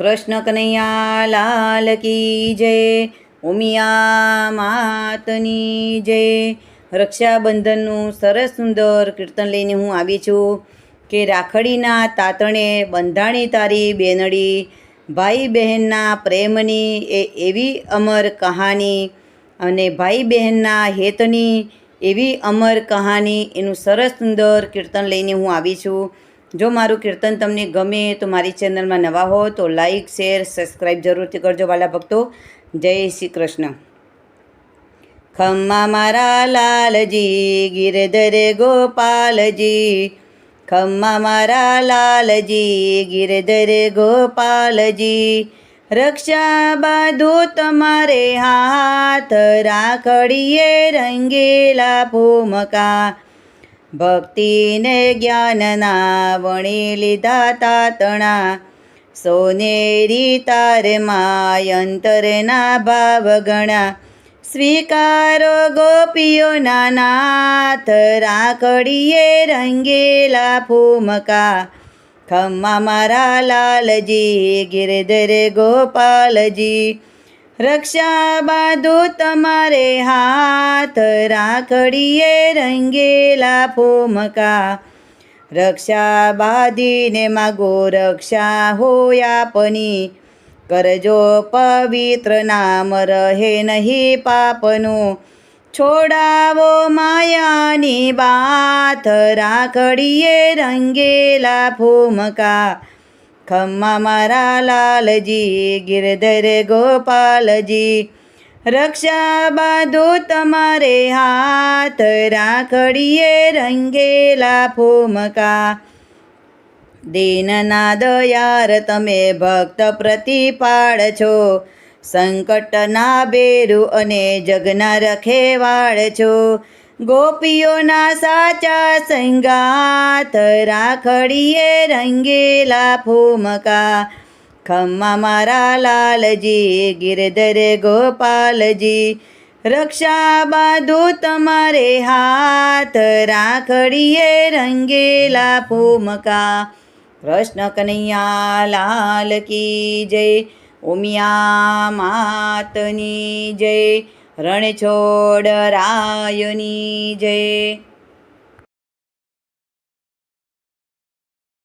કૃષ્ણ કનૈયા, લાલ કી જય, ઉમિયા માતની જય. રક્ષાબંધનનું સરસ સુંદર કીર્તન લઈને હું આવી છું કે રાખડીના તાતણે બંધાણી તારી બેનડી ભાઈ બહેનના પ્રેમની એ એવી અમર કહાની અને ભાઈ બહેનના હેતની એવી અમર કહાની એનું સરસ સુંદર કીર્તન લઈને હું આવી છું. જો મારું કીર્તન તમને ગમે તો મારી ચેનલમાં નવા હો તો લાઈક, શેર, સબસ્ક્રાઈબ જરૂરથી કરજો વાલા ભક્તો. જય શ્રી કૃષ્ણ. ખમ્મા મારા લાલજી, ગિરધર ગોપાલજી. ખમ્મા મારા લાલજી, ગિરધર ગોપાલજી. રક્ષા બાંધો તમારે હાથ રાખડીએ રંગેલા ભૂમકા. ભક્તિને જ્ઞાનના વણી લીધા તાતણા સોનેરી તારે અંતરના ભાવ ગણા. સ્વીકારો ગોપીઓના નાથ, રાખડીએ રંગેલા ફૂમકા. ખમ્મા મારા લાલજી, ગિરધર ગોપાલજી રક્ષા બાંધો તમારે હાથ રાખડીએ રંગેલા ભૂમકા રક્ષા બાંધીને માગો રક્ષા હોય આપની કરજો પવિત્ર નામ રહે નહીં પાપનું છોડાવો માયાની બાથ રાખડીએ રંગેલા ભૂમકા ખમ્મા મારા લાલજી, ગિરધર ગોપાલજી. રક્ષા બાંધો તમારે હાથ રાખડીએ રંગેલા ફૂમકા. દીનના દયાર તમે ભક્ત પ્રતિપાળ છો. સંકટના બેરુ અને જગના રખેવાળ છો. ગોપીઓના સાચા સંગાત રાખડીએ રંગેલા ભૂમકા ખમ્મા મારા લાલજી ગિરધર ગોપાલજી રક્ષા બાંધો તમારે હાથ રાખડીએ રંગેલા ભૂમકા કૃષ્ણ કનૈયા લાલ કી જય ઉમિયા માતની જય રણછોડ રાયની જય.